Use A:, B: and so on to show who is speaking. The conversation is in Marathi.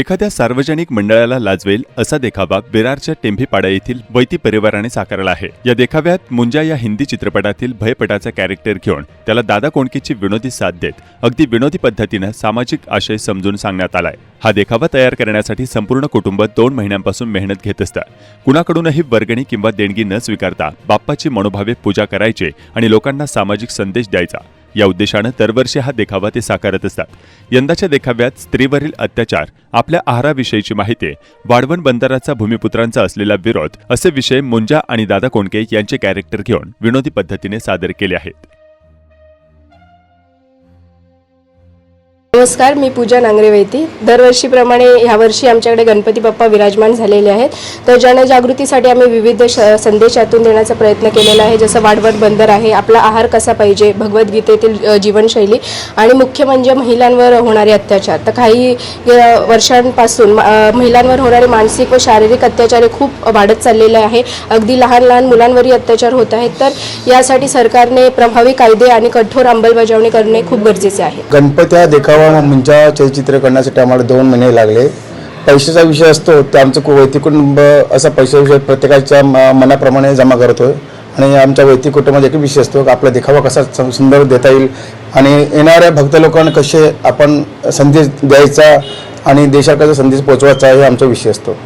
A: एखाद्या सार्वजनिक मंडळाला लाजवेल असा देखावा बेरारच्या टेंभीपाडा येथील वैती परिवाराने साकारला आहे. या देखाव्यात मुंजा या हिंदी चित्रपटातील भयपटाचा कॅरेक्टर घेऊन त्याला दादा कोंडकेची विनोदी साथ देत अगदी विनोदी पद्धतीनं सामाजिक आशय समजून सांगण्यात आलाय. हा देखावा तयार करण्यासाठी संपूर्ण कुटुंब दोन महिन्यांपासून मेहनत घेत असतात कुणाकडूनही वर्गणी किंवा देणगी न स्वीकारता बाप्पाची मनोभावे पूजा करायचे आणि लोकांना सामाजिक संदेश द्यायचा. या उद्देशानं दरवर्षी हा देखावा ते साकारत असतात. यंदाच्या देखाव्यात स्त्रीवरील अत्याचार आपल्या आहाराविषयीची माहिती वाढवण बंदराचा भूमिपुत्रांचा असलेला विरोध असे विषय मुंजा आणि दादा कोंडके यांचे कॅरेक्टर घेऊन विनोदी पद्धतीने सादर केले आहेत.
B: नमस्कार मी पूजा नांगरेवैती. दरवर्षीप्रमाणे ह्यावर्षी आमच्याकडे गणपती बाप्पा विराजमान झालेले आहेत. तर जनजागृतीसाठी आम्ही विविध श देण्याचा प्रयत्न केलेला आहे. जसं वाढवण बंदर आहे आपला आहार कसा पाहिजे भगवद्गीतेतील जीवनशैली आणि मुख्य म्हणजे महिलांवर होणारे अत्याचार. तर काही वर्षांपासून महिलांवर होणारे मानसिक व शारीरिक अत्याचार हे खूप वाढत चाललेले आहे. अगदी लहान लहान मुलांवरही अत्याचार होत आहेत. तर यासाठी सरकारने प्रभावी कायदे आणि कठोर अंमलबजावणी करणे खूप गरजेचे आहे.
C: गणपत्या देखावा मुंचा चलचित्र करण्यासाठी आम्हाला दोन महिने लागले. पैशाचा विषय असतो तर आमचं कु- वैयक्तिक कुटुंब असा पैशाचा विषय प्रत्येकाच्या म- मनाप्रमाणे जमा करतो आणि आमच्या वैयक्तिक कुटुंबात एक विषय असतो की आपला देखावा कसा सुंदर देता येईल. आणि येणाऱ्या भक्त लोकांना कसे आपण संदेश द्यायचा आणि देशाकडे संदेश पोचवायचा हे आमचा विषय असतो.